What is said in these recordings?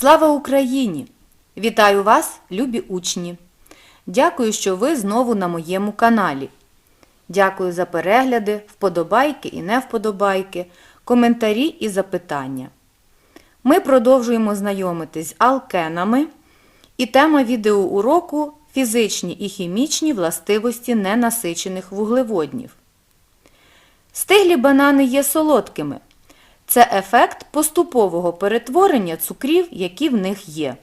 Слава Україні! Вітаю вас, любі учні! Дякую, що ви знову на моєму каналі. Дякую за перегляди, вподобайки і невподобайки, коментарі і запитання. Ми продовжуємо знайомитись з алкенами і тема відеоуроку фізичні і хімічні властивості ненасичених вуглеводнів. Стиглі банани є солодкими. Це ефект поступового перетворення цукрів, які в них є.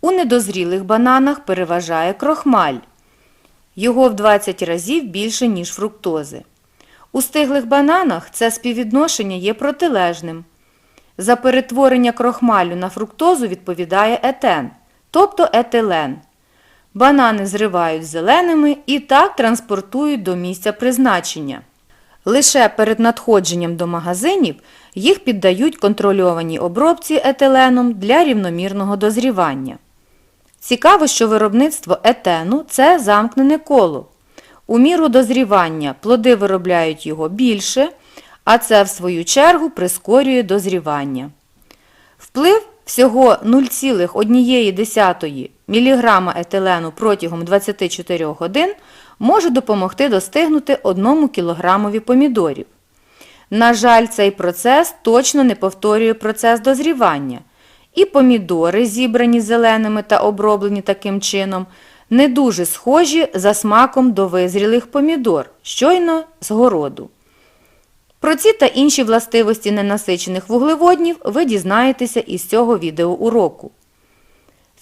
У недозрілих бананах переважає крохмаль. Його в 20 разів більше, ніж фруктози. У стиглих бананах це співвідношення є протилежним. За перетворення крохмалю на фруктозу відповідає етен, тобто етилен. Банани зривають зеленими і так транспортують до місця призначення. Лише перед надходженням до магазинів їх піддають контрольованій обробці етиленом для рівномірного дозрівання. Цікаво, що виробництво етену це замкнене коло. У міру дозрівання плоди виробляють його більше, а це в свою чергу прискорює дозрівання. Вплив всього 0,1 мг етилену протягом 24 годин може допомогти достигнути 1 кг помідорів. На жаль, цей процес точно не повторює процес дозрівання. І помідори, зібрані зеленими та оброблені таким чином, не дуже схожі за смаком до визрілих помідор, щойно з городу. Про ці та інші властивості ненасичених вуглеводнів ви дізнаєтеся із цього відеоуроку.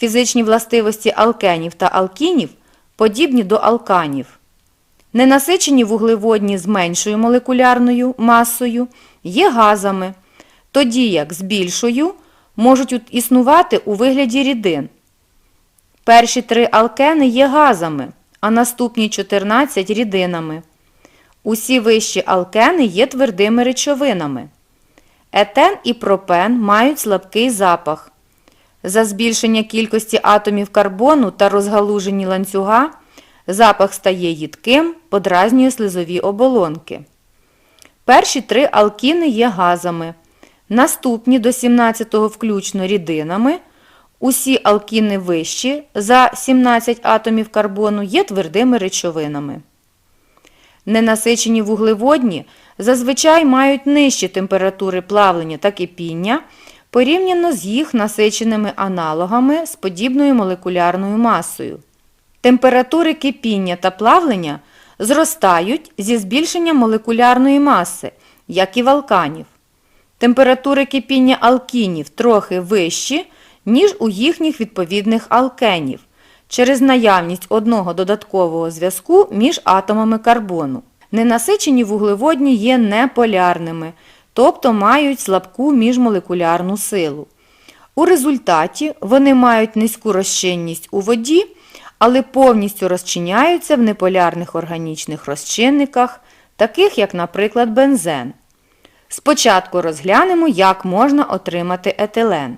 Фізичні властивості алкенів та алкінів подібні до алканів. Ненасичені вуглеводні з меншою молекулярною масою є газами, тоді як з більшою можуть існувати у вигляді рідин. Перші три алкени є газами, а наступні 14 рідинами. Усі вищі алкени є твердими речовинами. Етен і пропен мають слабкий запах. За збільшення кількості атомів карбону та розгалужені ланцюга запах стає їдким, подразнює слизові оболонки. Перші три алкіни є газами. Наступні до 17-го включно рідинами. Усі алкіни вищі за 17 атомів карбону є твердими речовинами. Ненасичені вуглеводні зазвичай мають нижчі температури плавлення та кипіння порівняно з їх насиченими аналогами з подібною молекулярною масою. Температури кипіння та плавлення зростають зі збільшенням молекулярної маси, як і в алканів. Температури кипіння алкінів трохи вищі, ніж у їхніх відповідних алкенів, через наявність одного додаткового зв'язку між атомами карбону. Ненасичені вуглеводні є неполярними, тобто мають слабку міжмолекулярну силу. У результаті вони мають низьку розчинність у воді, але повністю розчиняються в неполярних органічних розчинниках, таких як, наприклад, бензен. Спочатку розглянемо, як можна отримати етилен.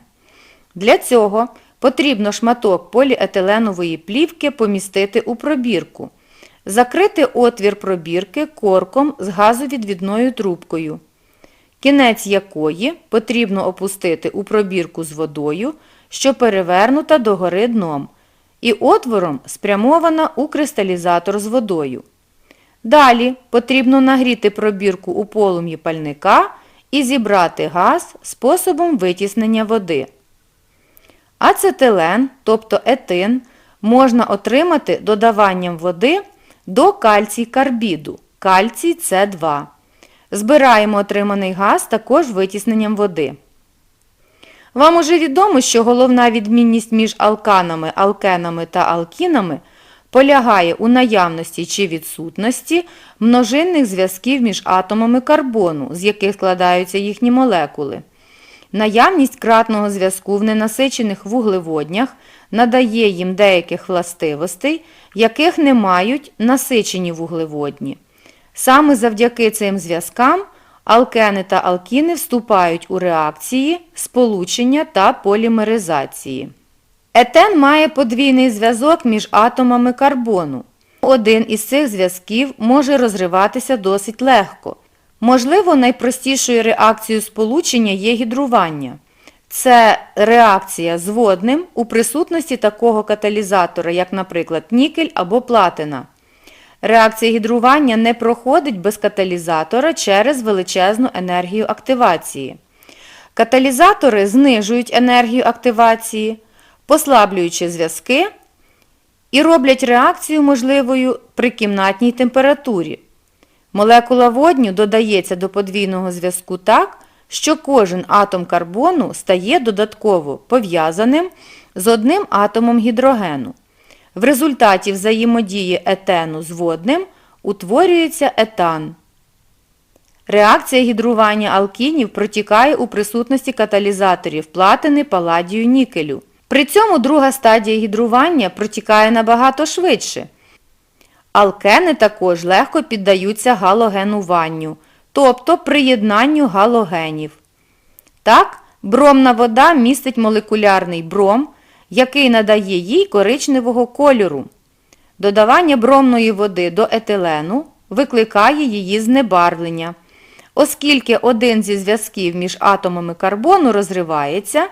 Для цього потрібно шматок поліетиленової плівки помістити у пробірку, закрити отвір пробірки корком з газовідвідною трубкою, кінець якої потрібно опустити у пробірку з водою, що перевернута догори дном, і отвором спрямована у кристалізатор з водою. Далі потрібно нагріти пробірку у полум'ї пальника і зібрати газ способом витіснення води. Ацетилен, тобто етин, можна отримати додаванням води до кальцій карбіду, кальцій С2. Збираємо отриманий газ також витісненням води. Вам уже відомо, що головна відмінність між алканами, алкенами та алкінами полягає у наявності чи відсутності множинних зв'язків між атомами карбону, з яких складаються їхні молекули. Наявність кратного зв'язку в ненасичених вуглеводнях надає їм деяких властивостей, яких не мають насичені вуглеводні. Саме завдяки цим зв'язкам алкени та алкіни вступають у реакції, сполучення та полімеризації. Етен має подвійний зв'язок між атомами карбону. Один із цих зв'язків може розриватися досить легко. Можливо, найпростішою реакцією сполучення є гідрування. Це реакція з водним у присутності такого каталізатора, як, наприклад, нікель або платина. Реакція гідрування не проходить без каталізатора через величезну енергію активації. Каталізатори знижують енергію активації, послаблюючи зв'язки і роблять реакцію можливою при кімнатній температурі. Молекула водню додається до подвійного зв'язку так, що кожен атом карбону стає додатково пов'язаним з одним атомом гідрогену. В результаті взаємодії етену з водним утворюється етан. Реакція гідрування алкінів протікає у присутності каталізаторів платини, паладію, нікелю. При цьому друга стадія гідрування протікає набагато швидше. Алкени також легко піддаються галогенуванню, тобто приєднанню галогенів. Так, бромна вода містить молекулярний бром, який надає їй коричневого кольору. Додавання бромної води до етилену викликає її знебарвлення, оскільки один зі зв'язків між атомами карбону розривається,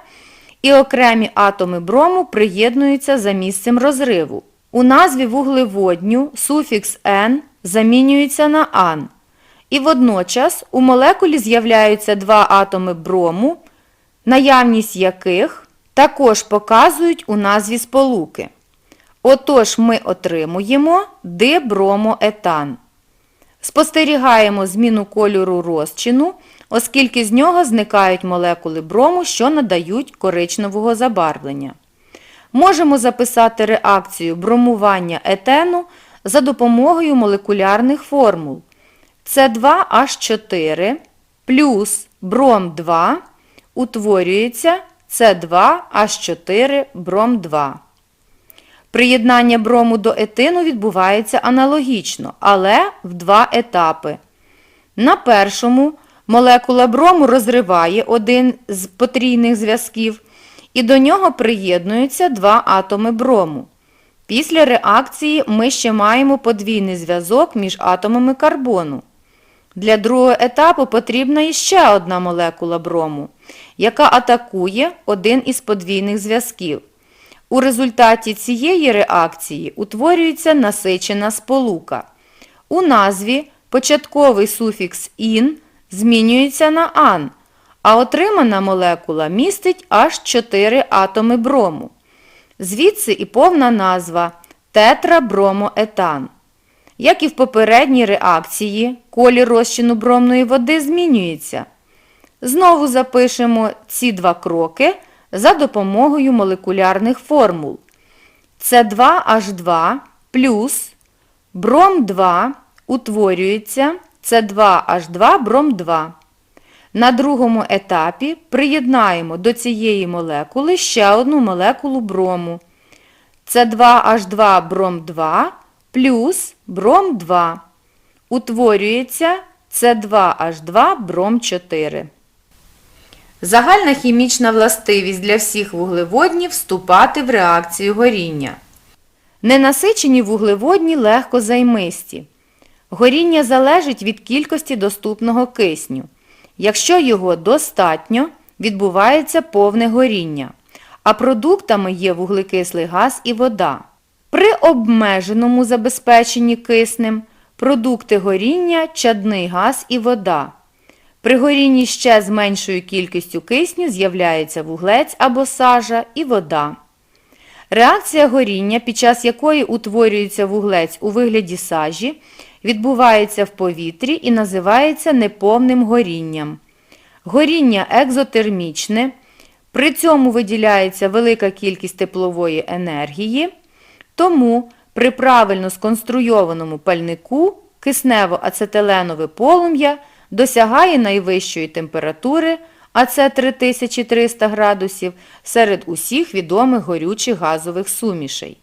і окремі атоми брому приєднуються за місцем розриву. У назві вуглеводню суфікс «н» замінюється на «ан». І водночас у молекулі з'являються два атоми брому, наявність яких також показують у назві сполуки. Отож ми отримуємо дибромоетан. Спостерігаємо зміну кольору розчину, оскільки з нього зникають молекули брому, що надають коричневого забарвлення. Можемо записати реакцію бромування етену за допомогою молекулярних формул. С2H4 плюс бром 2 утворюється С2H4 бром 2. Приєднання брому до етину відбувається аналогічно, але в два етапи. На першому молекула брому розриває один з потрійних зв'язків, і до нього приєднуються два атоми брому. Після реакції ми ще маємо подвійний зв'язок між атомами карбону. Для другого етапу потрібна іще одна молекула брому, яка атакує один із подвійних зв'язків. У результаті цієї реакції утворюється насичена сполука. У назві початковий суфікс ін змінюється на ан, а отримана молекула містить аж 4 атоми брому. Звідси і повна назва тетрабромоетан. Як і в попередній реакції, колір розчину бромної води змінюється. Знову запишемо ці два кроки за допомогою молекулярних формул. С2H2 плюс бром 2 утворюється С2H2 бром 2. На другому етапі приєднаємо до цієї молекули ще одну молекулу брому. С2H2 бром 2 плюс бром 2. Утворюється С2H2 бром 4. Загальна хімічна властивість для всіх вуглеводнів вступати в реакцію горіння. Ненасичені вуглеводні легко займисті. Горіння залежить від кількості доступного кисню. Якщо його достатньо, відбувається повне горіння, а продуктами є вуглекислий газ і вода. При обмеженому забезпеченні киснем продукти горіння чадний газ і вода. При горінні ще з меншою кількістю кисню з'являється вуглець або сажа і вода. Реакція горіння, під час якої утворюється вуглець у вигляді сажі, відбувається в повітрі і називається неповним горінням. Горіння екзотермічне, при цьому виділяється велика кількість теплової енергії, тому при правильно сконструйованому пальнику киснево-ацетиленове полум'я досягає найвищої температури, а це 3300 градусів, серед усіх відомих горючих газових сумішей.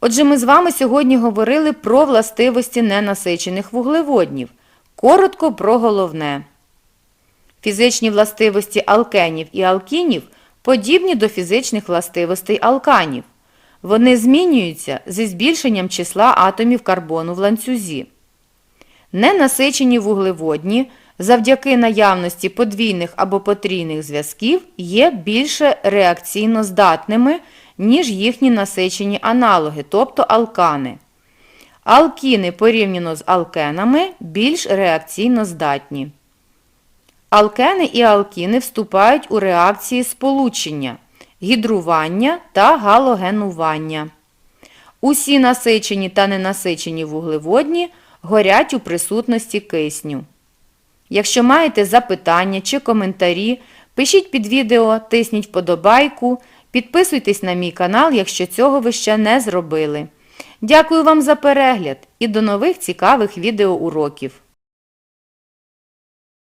Отже, ми з вами сьогодні говорили про властивості ненасичених вуглеводнів. Коротко про головне. Фізичні властивості алкенів і алкінів подібні до фізичних властивостей алканів. Вони змінюються зі збільшенням числа атомів карбону в ланцюзі. Ненасичені вуглеводні завдяки наявності подвійних або потрійних зв'язків є більше реакційно здатними, ніж їхні насичені аналоги, тобто алкани. Алкіни порівняно з алкенами більш реакційно здатні. Алкени і алкіни вступають у реакції сполучення, гідрування та галогенування. Усі насичені та ненасичені вуглеводні горять у присутності кисню. Якщо маєте запитання чи коментарі, пишіть під відео, тисніть вподобайку, підписуйтесь на мій канал, якщо цього ви ще не зробили. Дякую вам за перегляд і до нових цікавих відеоуроків!